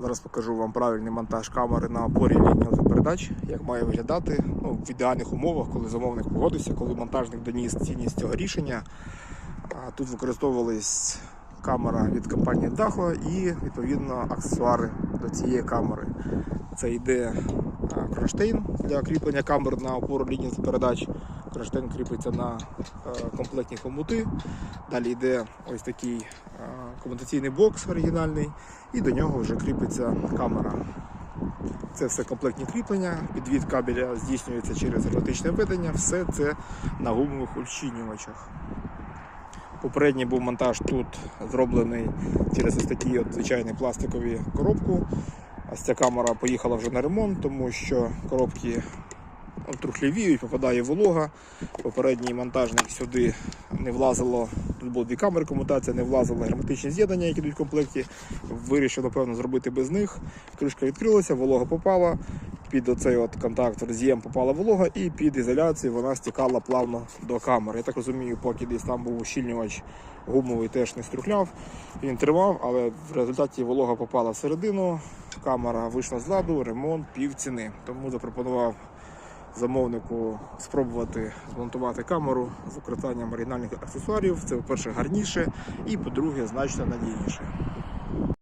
Зараз покажу вам правильний монтаж камери на опорі літнього передач, як має виглядати ну, в ідеальних умовах, коли замовник погодився, коли монтажник доніс цінність цього рішення. Тут використовувалась камера від компанії Daho і відповідно аксесуари до цієї камери. Це йде кронштейн для кріплення камер на опору лінії передач. Кронштейн кріпиться на е, комплектні хомути. Далі йде ось такий е, комутаційний бокс оригінальний, і до нього вже кріпиться камера. Це все комплектні кріплення, підвід кабеля здійснюється через герметичне ведення, все це на гумових ущільнювачах. Попередній був монтаж тут зроблений через ось такі от звичайні пластикові коробку. Ось ця камера поїхала вже на ремонт, тому що коробки трухлівіють, попадає волога. Попередній монтажник сюди не влазило. Тут було дві камери комутація, не влазила герметичні з'єднання, які йдуть в комплекті. Вирішив, напевно, зробити без них. Кришка відкрилася, волога попала. Під оцей от контакт роз'єм попала волога, і під ізоляцію вона стікала плавно до камери. Я так розумію, поки десь там був ущільнювач гумовий, теж не струхляв. Він тримав, але в результаті волога попала всередину. Камера вийшла з ладу, ремонт пів ціни. Тому запропонував замовнику спробувати змонтувати камеру з використанням оригінальних аксесуарів. Це, по-перше, гарніше і, по-друге, значно надійніше.